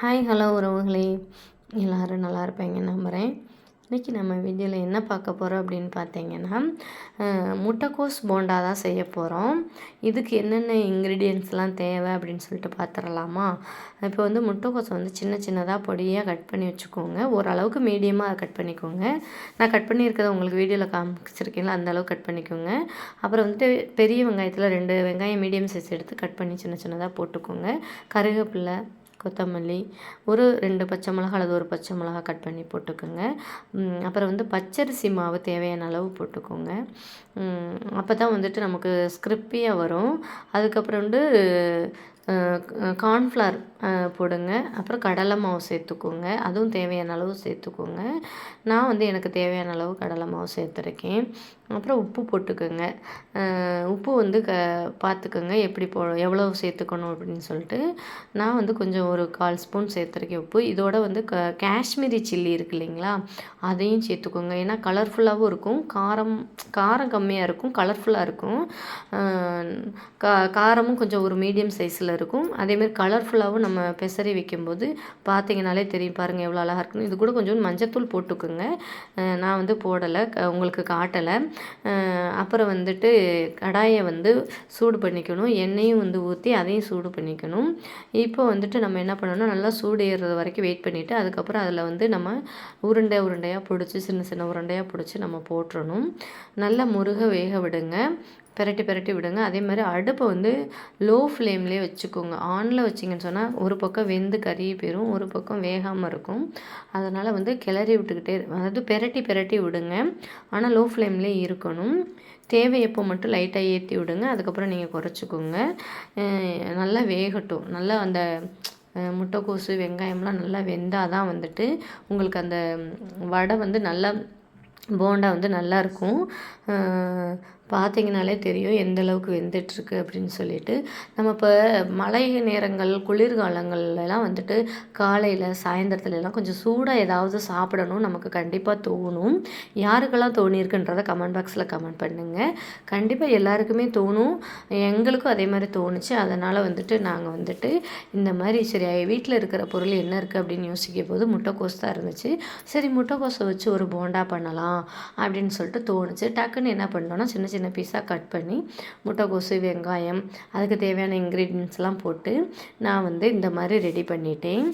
Hi hello உறவுகளே. எல்லோரும் நல்லா இருப்பேங்க நம்புகிறேன் இன்றைக்கி நம்ம வீடியோவில் என்ன பார்க்க போகிறோம் அப்படின்னு பார்த்தீங்கன்னா முட்டைக்கோஸ் போண்டா தான் செய்ய போகிறோம் இதுக்கு என்னென்ன இன்க்ரீடியன்ஸ்லாம் தேவை அப்படின்னு சொல்லிட்டு பார்த்துடலாமா இப்போ வந்து முட்டைக்கோஸ் வந்து சின்ன சின்னதாக பொடியாக கட் பண்ணி வச்சுக்கோங்க. ஓரளவுக்கு மீடியமாக கட் பண்ணிக்கோங்க. நான் கட் பண்ணியிருக்கிறத உங்களுக்கு வீடியோவில் காமிச்சிருக்கீங்களா அந்தளவுக்கு கட் பண்ணிக்கோங்க. அப்புறம் வந்துட்டு பெரிய வெங்காயத்தில் ரெண்டு வெங்காயம் மீடியம் சைஸ் எடுத்து கட் பண்ணி சின்ன சின்னதாக போட்டுக்கோங்க. கருவேப்பில்லை கொத்தமல்லி ஒரு ரெண்டு பச்சை மிளகா அல்லது ஒரு பச்சை மிளகா கட் பண்ணி போட்டுக்கோங்க. அப்புறம் வந்து பச்சரிசி மாவு தேவையான அளவு போட்டுக்கோங்க. அப்போ தான் வந்துட்டு நமக்கு ஸ்கிரிப்பியாக வரும். அதுக்கப்புறம் வந்து கார்ன்ஃப்ளவர் போடுங்க. அப்புறம் கடலை மாவு சேர்த்துக்கோங்க. அதுவும் தேவையான அளவு சேர்த்துக்கோங்க. நான் வந்து எனக்கு தேவையான அளவு கடலை மாவு சேர்த்துருக்கேன். அப்புறம் உப்பு போட்டுக்கோங்க. உப்பு வந்து க பார்த்துக்கோங்க. எப்படி போ எவ்வளோ சேர்த்துக்கணும் அப்படின்னு சொல்லிட்டு. நான் வந்து கொஞ்சம் ஒரு கால் ஸ்பூன் சேர்த்துருக்கேன் உப்பு. இதோட வந்து க காஷ்மீரி சில்லி இருக்கு இல்லைங்களா அதையும் சேர்த்துக்கோங்க. ஏன்னா கலர்ஃபுல்லாகவும் இருக்கும். காரம் காரம் கம்மியாக இருக்கும். கலர்ஃபுல்லாக இருக்கும். கா காரமும் கொஞ்சம் ஒரு மீடியம் சைஸில் இருக்கும். அதேமாதிரி கலர்ஃபுல்லாகவும் நம்ம பெசரி வைக்கும்போது பார்த்தீங்கனாலே தெரியும். பாருங்கள் எவ்வளோ அழகாக இருக்குன்னு. இது கூட கொஞ்சம் மஞ்சத்தூள் போட்டுக்கோங்க. நான் வந்து போடலை. உங்களுக்கு காட்டலை. அப்புறம் வந்துட்டு கடாயை வந்து சூடு பண்ணிக்கணும். எண்ணெயும் வந்து ஊற்றி அதையும் சூடு பண்ணிக்கணும். இப்போ வந்துட்டு நம்ம என்ன பண்ணணும் நல்லா சூடு ஏறுறது வரைக்கும் வெயிட் பண்ணிவிட்டு அதுக்கப்புறம் அதில் வந்து நம்ம உருண்டை உருண்டையாக பிடிச்சி சின்ன சின்ன உருண்டையாக பிடிச்சி நம்ம போட்டுறணும். நல்லா முருக வேக விடுங்க. பெரட்டி பெரட்டி விடுங்க. அதே மாதிரி அடுப்பை வந்து லோ ஃப்ளேம்லேயே வச்சுக்கோங்க. ஆனில் வச்சிங்கன்னு சொன்னால் ஒரு பக்கம் வெந்து கறி போயிடும் ஒரு பக்கம் வேகாமல் இருக்கும். அதனால் வந்து கிளறி விட்டுக்கிட்டே அதாவது பெரட்டி பெரட்டி விடுங்க. ஆனால் லோ ஃப்ளேம்லேயே இருக்கணும். தேவையப்போ மட்டும் லைட்டாக ஏற்றி விடுங்க. அதுக்கப்புறம் நீங்கள் குறைச்சிக்கோங்க. நல்லா வேகட்டும். நல்லா அந்த முட்டைக்கோசு வெங்காயம்லாம் நல்லா வெந்தால் தான் வந்துட்டு உங்களுக்கு அந்த வடை வந்து நல்லா போண்டா வந்து நல்லாயிருக்கும் பார்த்தீங்கனாலே தெரியும் எந்த அளவுக்கு வெந்துட்டுருக்கு அப்படின்னு சொல்லிட்டு. நம்ம இப்போ மழை நேரங்கள் குளிர்காலங்கள்லாம் வந்துட்டு காலையில் சாயந்தரத்துலலாம் கொஞ்சம் சூடாக ஏதாவது சாப்பிடணும் நமக்கு கண்டிப்பாக தோணும். யாருக்கெல்லாம் தோணியிருக்குன்றதை கமெண்ட் பாக்ஸில் கமெண்ட் பண்ணுங்கள் கண்டிப்பாக எல்லாருக்குமே தோணும். எங்களுக்கும் அதே மாதிரி தோணுச்சு. அதனால் வந்துட்டு நாங்கள் வந்துட்டு இந்த மாதிரி சரி வீட்டில் இருக்கிற பொருள் என்ன இருக்குது அப்படின்னு யோசிக்க போது முட்டைக்கோஸ் தான் இருந்துச்சு. சரி முட்டைக்கோஸை வச்சு ஒரு போண்டா பண்ணலாம் அப்படின்னு சொல்லிட்டு தோணுச்சு. டக்குன்னு என்ன பண்ணோன்னா சின்ன சின்ன சின்ன பீஸாக கட் பண்ணி முட்டைக்கோசு வெங்காயம் அதுக்கு தேவையான இன்க்ரீடியன்ஸ்லாம் போட்டு நான் வந்து இந்த மாதிரி ரெடி பண்ணிட்டேன்.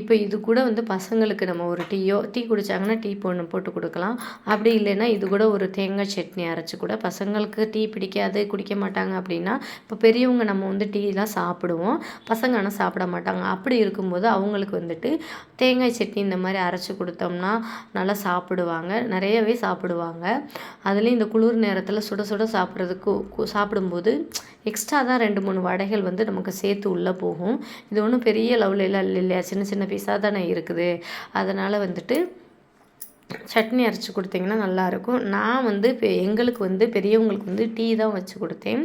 இப்போ இது கூட வந்து பசங்களுக்கு நம்ம ஒரு டீயோ டீ குடித்தாங்கன்னா டீ பொண்ணு போட்டு கொடுக்கலாம். அப்படி இல்லைன்னா இது கூட ஒரு தேங்காய் சட்னி அரைச்சி கூட பசங்களுக்கு டீ பிடிக்காது குடிக்க மாட்டாங்க அப்படின்னா இப்போ பெரியவங்க நம்ம வந்து டீலாம் சாப்பிடுவோம். பசங்க ஆனால் சாப்பிட மாட்டாங்க. அப்படி இருக்கும்போது அவங்களுக்கு வந்துட்டு தேங்காய் சட்னி இந்த மாதிரி அரைச்சி கொடுத்தோம்னா நல்லா சாப்பிடுவாங்க. நிறையவே சாப்பிடுவாங்க. அதுலேயும் இந்த குளிர் நேரத்தில் சுட சுட சாப்பிட்றதுக்கு சாப்பிடும்போது எக்ஸ்ட்ரா தான் ரெண்டு மூணு வடைகள் வந்து நமக்கு சேர்த்து உள்ளே போகும். இது ஒன்றும் பெரிய லெவலில் இல்லை இல்லையா? சின்ன சின்ன பீஸாக தானே இருக்குது. அதனால் வந்துட்டு சட்னி அரைச்சி கொடுத்தீங்கன்னா நல்லாயிருக்கும். நான் வந்து இப்போ எங்களுக்கு வந்து பெரியவங்களுக்கு வந்து டீ தான் வச்சு கொடுத்தேன்.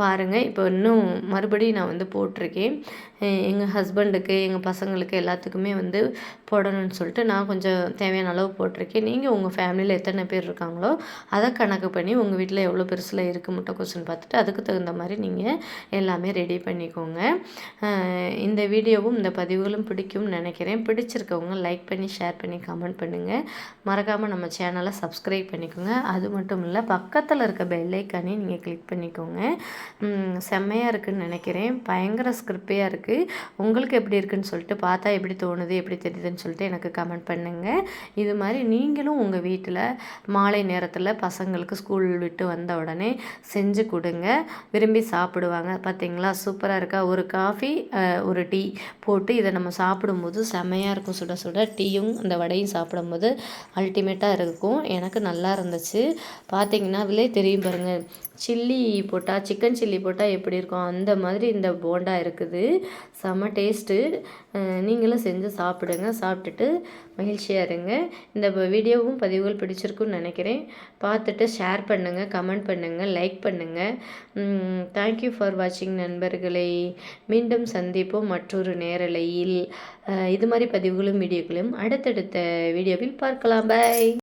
பாருங்கள் இப்போ இன்னும் மறுபடியும் நான் வந்து போட்டிருக்கேன். எங்கள் ஹஸ்பண்டுக்கு எங்கள் பசங்களுக்கு எல்லாத்துக்குமே வந்து போடணும்னு சொல்லிட்டு நான் கொஞ்சம் தேவையான அளவு போட்டிருக்கேன். நீங்கள் உங்கள் ஃபேமிலியில் எத்தனை பேர் இருக்காங்களோ அதை கணக்கு பண்ணி உங்கள் வீட்டில் எவ்வளோ பெருசில் இருக்குது முட்டைக்கோசுன்னு பார்த்துட்டு அதுக்கு தகுந்த மாதிரி நீங்கள் எல்லாமே ரெடி பண்ணிக்கோங்க. இந்த வீடியோவும் இந்த பதிவுகளும் பிடிக்கும்னு நினைக்கிறேன். பிடிச்சிருக்கவங்க லைக் பண்ணி ஷேர் பண்ணி கமெண்ட் பண்ணுங்கள் மறக்காமல் நம்ம சேனலை சப்ஸ்கிரைப் பண்ணிக்கோங்க. அது மட்டும் இல்லை பக்கத்தில் இருக்க பெல்லைக்கானே நீங்கள் கிளிக் பண்ணிக்கோங்க. செம்மையாக இருக்குதுன்னு நினைக்கிறேன். பயங்கர ஸ்கிரிப்பையாக இருக்குது இருக்குது உங்களுக்கு எப்படி இருக்குன்னு சொல்லிட்டு பார்த்தா எப்படி தோணுது எப்படி தெரியுதுன்னு சொல்லிட்டு எனக்கு கமெண்ட் பண்ணுங்கள் இது மாதிரி நீங்களும் உங்கள் வீட்டில் மாலை நேரத்தில் பசங்களுக்கு ஸ்கூல் விட்டு வந்த உடனே செஞ்சு கொடுங்க. விரும்பி சாப்பிடுவாங்க. பார்த்தீங்களா சூப்பராக இருக்கா? ஒரு காஃபி ஒரு டீ போட்டு இதை நம்ம சாப்பிடும்போது செமையாக இருக்கும். சுட சுட டீயும் அந்த வடையும் சாப்பிடும்போது அல்டிமேட்டாக இருக்கும். எனக்கு நல்லா இருந்துச்சு. பார்த்தீங்கன்னா அதிலே தெரியும் பாருங்கள் சில்லி போட்டால் சிக்கன் சில்லி போட்டால் எப்படி இருக்கும்? அந்த மாதிரி இந்த போண்டா இருக்குது. செம்ம டேஸ்ட்டு. நீங்களும் செஞ்சு சாப்பிடுங்க. சாப்பிட்டுட்டு மகிழ்ச்சியாக இருங்க. இந்த வீடியோவும் பதிவுகள் பிடிச்சிருக்குன்னு நினைக்கிறேன். பார்த்துட்டு ஷேர் பண்ணுங்கள் கமெண்ட் பண்ணுங்கள் லைக் பண்ணுங்கள் தேங்க்யூ ஃபார் வாட்சிங் நண்பர்களை. மீண்டும் சந்திப்போம் மற்றொரு நேரலையில். இது மாதிரி பதிவுகளும் வீடியோக்களும் அடுத்தடுத்த வீடியோவில் பார்க்கலாம். பாய்